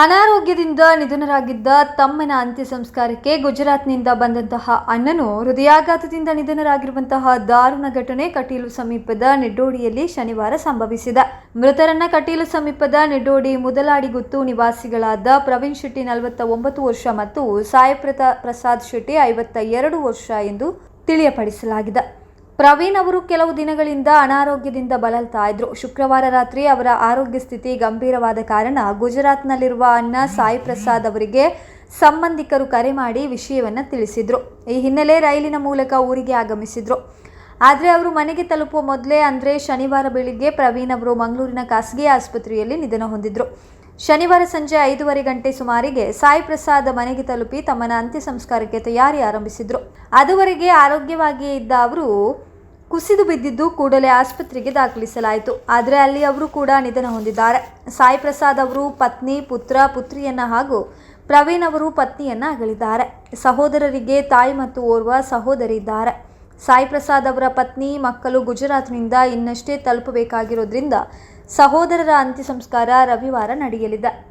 ಅನಾರೋಗ್ಯದಿಂದ ನಿಧನರಾಗಿದ್ದ ತಮ್ಮನ ಅಂತ್ಯ ಸಂಸ್ಕಾರಕ್ಕೆ ಗುಜರಾತ್ನಿಂದ ಬಂದಂತಹ ಅಣ್ಣನು ಹೃದಯಾಘಾತದಿಂದ ನಿಧನರಾಗಿರುವಂತಹ ದಾರುಣ ಘಟನೆ ಕಟೀಲು ಸಮೀಪದ ನಿಡ್ಡೋಡಿಯಲ್ಲಿ ಶನಿವಾರ ಸಂಭವಿಸಿದೆ. ಮೃತರನ್ನ ಕಟೀಲು ಸಮೀಪದ ನಿಡ್ಡೋಡಿ ಮುದಲಾಡಿಗುತ್ತು ನಿವಾಸಿಗಳಾದ ಪ್ರವೀಣ್ ಶೆಟ್ಟಿ ನಲವತ್ತ ಒಂಬತ್ತು ವರ್ಷ ಮತ್ತು ಸಾಯಿಪ್ರತ ಪ್ರಸಾದ್ ಶೆಟ್ಟಿ ಐವತ್ತ ಎರಡು ವರ್ಷ ಎಂದು ತಿಳಿಯಪಡಿಸಲಾಗಿದೆ. ಪ್ರವೀಣ್ ಅವರು ಕೆಲವು ದಿನಗಳಿಂದ ಅನಾರೋಗ್ಯದಿಂದ ಬಳಲ್ತಾ ಇದ್ರು. ಶುಕ್ರವಾರ ರಾತ್ರಿ ಅವರ ಆರೋಗ್ಯ ಸ್ಥಿತಿ ಗಂಭೀರವಾದ ಕಾರಣ ಗುಜರಾತ್ನಲ್ಲಿರುವ ಅಣ್ಣ ಸಾಯಿ ಪ್ರಸಾದ್ ಅವರಿಗೆ ಸಂಬಂಧಿಕರು ಕರೆ ಮಾಡಿ ವಿಷಯವನ್ನು ತಿಳಿಸಿದ್ರು. ಈ ಹಿನ್ನೆಲೆ ರೈಲಿನ ಮೂಲಕ ಊರಿಗೆ ಆಗಮಿಸಿದ್ರು. ಆದರೆ ಅವರು ಮನೆಗೆ ತಲುಪುವ ಮೊದಲೇ ಅಂದರೆ ಶನಿವಾರ ಬೆಳಿಗ್ಗೆ ಪ್ರವೀಣ್ ಅವರು ಮಂಗಳೂರಿನ ಖಾಸಗಿ ಆಸ್ಪತ್ರೆಯಲ್ಲಿ ನಿಧನ ಹೊಂದಿದ್ರು. ಶನಿವಾರ ಸಂಜೆ ಐದೂವರೆ ಗಂಟೆ ಸುಮಾರಿಗೆ ಸಾಯಿ ಪ್ರಸಾದ್ ಮನೆಗೆ ತಲುಪಿ ತಮ್ಮನ ಅಂತ್ಯ ಸಂಸ್ಕಾರಕ್ಕೆ ತಯಾರಿ ಆರಂಭಿಸಿದ್ರು. ಅದುವರೆಗೆ ಆರೋಗ್ಯವಾಗಿಯೇ ಇದ್ದ ಅವರು ಕುಸಿದು ಬಿದ್ದಿದ್ದು ಕೂಡಲೇ ಆಸ್ಪತ್ರೆಗೆ ದಾಖಲಿಸಲಾಯಿತು. ಆದರೆ ಅಲ್ಲಿ ಅವರು ಕೂಡ ನಿಧನ ಹೊಂದಿದ್ದಾರೆ. ಸಾಯಿ ಪ್ರಸಾದ್ ಅವರು ಪತ್ನಿ, ಪುತ್ರ, ಪುತ್ರಿಯನ್ನ ಹಾಗೂ ಪ್ರವೀಣ್ ಅವರು ಪತ್ನಿಯನ್ನ ಅಗಲಿದ್ದಾರೆ ಸಹೋದರರಿಗೆ ತಾಯಿ ಮತ್ತು ಓರ್ವ ಸಹೋದರಿ ಇದ್ದಾರೆ. ಸಾಯಿ ಪ್ರಸಾದ್ ಅವರ ಪತ್ನಿ, ಮಕ್ಕಳು ಗುಜರಾತ್ನಿಂದ ಇನ್ನಷ್ಟೇ ತಲುಪಬೇಕಾಗಿರೋದ್ರಿಂದ ಸಹೋದರರ ಅಂತ್ಯ ಸಂಸ್ಕಾರ ರವಿವಾರ ನಡೆಯಲಿದೆ.